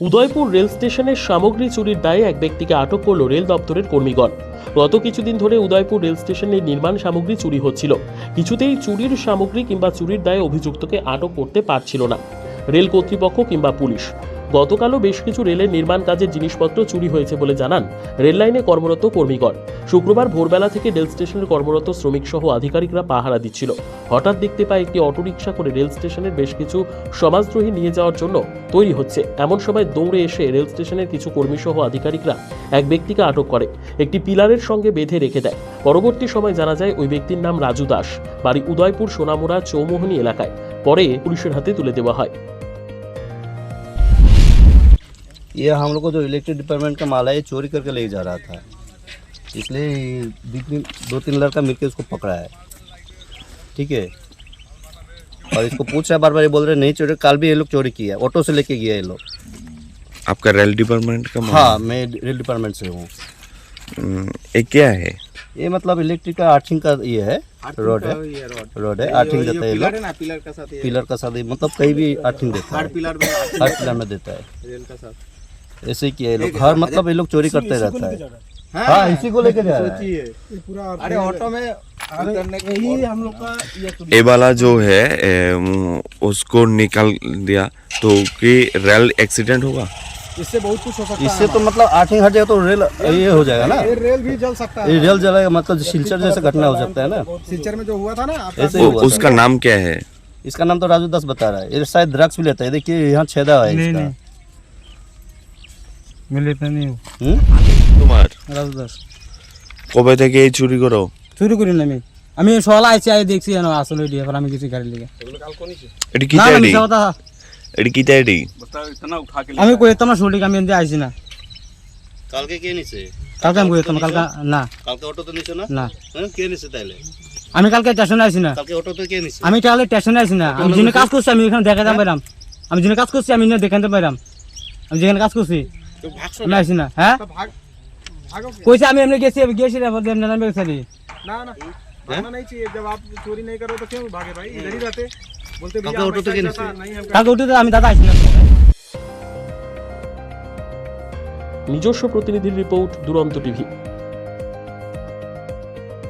Udaipur rail স্টেশনের সামগ্রী চুরির দায়ে এক ব্যক্তিকে আটক করল রেল দপ্তরের কর্মীগণ। গত কিছুদিন ধরে উদয়পুর রেল স্টেশনের নির্মাণ সামগ্রী চুরি হচ্ছিল। কিছুতেই চুরির সামগ্রী কিংবা চুরির দায়ে অভিযুক্তকে আটক করতে পারছিল না। রেল কর্তৃপক্ষ কিংবা পুলিশ। গতকালও বেশ কিছু রেলের নির্মাণ কাজের জিনিসপত্র চুরি হয়েছে বলে জানান রেল লাইনে কর্মরত কর্মীগণ। শুক্রবার ভোরবেলা থেকে রেল স্টেশনের কর্মরত শ্রমিক সহ আধিকারিকরা পাহারা দিচ্ছিল। হঠাৎ দেখতে পায় একটি অটোরিকশা করে রেল স্টেশনের বেশ কিছু সমাজদ্রোহী নিয়ে যাওয়ার জন্য তৈরি হচ্ছে। এমন সময় দৌড়ে এসে রেল স্টেশনের কিছু কর্মী সহ আধিকারিকরা এক ব্যক্তিকে আটক করে, একটি পিলারের সঙ্গে বেঁধে রেখে দেয়। পরবর্তী সময় জানা যায় ওই ব্যক্তির নাম রাজু দাস। বাড়ি উদয়পুর সোনামুড়া চৌমোহনী এলাকায়। পরে পুলিশের হাতে তুলে দেওয়া হয়। ये हम लोग को जो इलेक्ट्रिक डिपार्टमेंट का माल है ये चोरी करके ले जा रहा था। इसलिए दो तीन लड़का मिलकर उसको पकड़ा है। ठीक है? और इसको पूछ रहा है बार बार ये बोल रहे नहीं चोरी कल भी ये लोग चोरी किया है ऑटो से लेके गया ये लोग। आपका रेल डिपार्टमेंट का? हाँ मैं रेल डिपार्टमेंट से हूँ। हम्म, ये क्या है? ये मतलब इलेक्ट्रिक का आर्थिंग का ये है रोड है। रोड है आर्थिंग देता है पिलर का साथ पिलर का साथ मतलब कहीं भी आर्थिंग देता है। हर पिलर में देता है। रेल का साथ। ऐसे ही किया ये लोग। हर मतलब ये लोग चोरी करते रहता है। हाँ। इसी को लेके जा रहा है। अरे ऑटो में उतरने के यही हम लोग का ये तो वाला जो है ए, उसको निकाल दिया तो कि रेल एक्सीडेंट होगा? इससे बहुत कुछ हो सकता इससे तो मतलब आर्थिंग हट जाएगा तो रेल ये हो जाएगा ना। रेल भी जल सकता है। रेल जलाएगा मतलब सिलचर जैसे घटना हो सकता है ना। सिलचर में जो हुआ था ना ऐसे ही उसका नाम क्या है? इसका नाम तो राजू दास बता रहा है। ये शायद ड्रग्स भी लेता है। देखिए यहाँ छेदा है इसका। কবে থেকে এই চুরি করো? চুরি করি না আমি। আমি আই দেখছি আসলে আমি কিছু গাড়ি লিগে। কি আমি কই তোমার আমি আইছি না। কালকে কে নিছে? কালকে আমি কই তোমার কালকে না। কালকে অটো তো নিছো না? না। হ্যাঁ, কে নিছে তাইলে? আমি কালকে স্টেশনে আইছি না। কালকে কে নিছে? আমি তাহলে স্টেশনে আইছি না। আমি যিনি কাজ করছি আমি এখানে দেখা পাইলাম। আমি যিনি কাজ করছি আমি না দেখাতে পাইলাম। আমি যেখানে কাজ করছি আমি আইছি না হ্যাঁ भाग भागो কইছে আমি এমনি গেছি আমি গেছি না বলতে এমনি নামে গেছি ना ना भागना नहीं चाहिए जब आप चोरी नहीं करो तो क्यों भागे भाई इधर ही रहते बोलते कल भैया के हम ऑटो तो ऐसा के ऐसा नीचे नहीं हम কালকে উঠে তো আমি দাদা আইছি না নিজস্ব প্রতিনিধির রিপোর্ট দুরন্ত টিভি